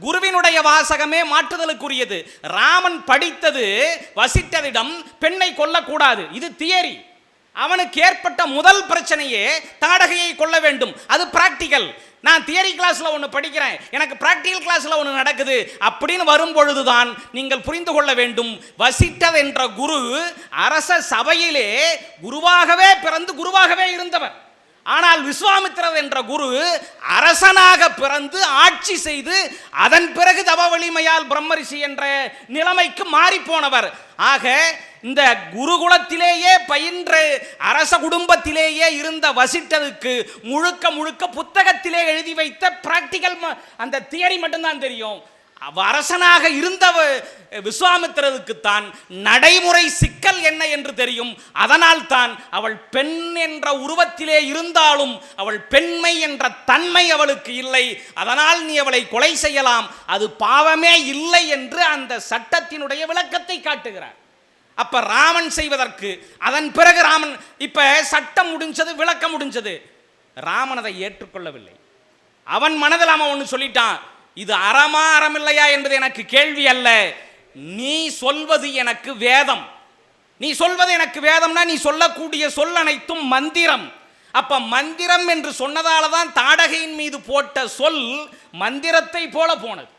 குருவினுடைய வாசகமே மாற்றுதலுக்குரியது. ராமன் படித்தது வசிட்டரிடம் பெண்ணை கொல்லக்கூடாது. இது தியரி. அவனுக்கு ஏற்பட்ட முதல் பிரச்சனையே தாடகையை கொள்ள வேண்டும். அது பிராக்டிக்கல் நான் தியரி கிளாஸ்ல ஒன்று படிக்கிறேன். எனக்கு பிராக்டிக்கல் கிளாஸ்ல ஒன்று நடக்குது. அப்படின்னு வரும் பொழுதுதான் நீங்கள் புரிந்து கொள்ள வேண்டும். வசிட்டர் என்ற குரு அரச சபையிலே குருவாகவே பிறந்து குருவாகவே இருந்தவர். ஆனால் விஸ்வாமித்திரர் என்ற குரு அரசனாக பிறந்து ஆட்சி செய்து அதன் பிறகு தவ வலிமையால் பிரம்மரிஷி என்ற நிலைமைக்கு மாறிப்போனவர். ஆக இந்த குருகுலத்திலேயே பயின்ற அரச குடும்பத்திலேயே இருந்த வசிட்டதுக்கு முழுக்க முழுக்க புத்தகத்திலே எழுதி வைத்த பிராக்டிக்கல் அந்த தியரி மட்டும்தான் தெரியும். அரசனாக இருந்தவ விஸ்வாமித்திரருக்குத்தான் நடைமுறை சிக்கல் என்ன என்று தெரியும். அதனால் தான் அவள் பெண் என்ற உருவத்திலே இருந்தாலும் அவள் பெண்மை என்ற தன்மை அவளுக்கு இல்லை. அதனால் நீ அவளை கொலை செய்யலாம். அது பாவமே இல்லை என்று அந்த சட்டத்தினுடைய விளக்கத்தை காட்டுகிறார். அப்ப ராமன் செய்வதற்கு அதன் பிறகு ராமன் இப்ப சட்டம் முடிஞ்சது விளக்கம் முடிஞ்சது. ராமன் அதை ஏற்றுக்கொள்ளவில்லை. அவன் மனதில் அவன் ஒன்று சொல்லிட்டான். இது அறமா அறமில்லையா என்பது எனக்கு கேள்வி அல்ல. நீ சொல்வது எனக்கு வேதம். நீ சொல்வது எனக்கு வேதம்னா நீ சொல்லக்கூடிய சொல் அனைத்தும் மந்திரம். அப்ப மந்திரம் என்று சொன்னதால தான் தாடகையின் மீது போட்ட சொல் மந்திரத்தை போல போனது.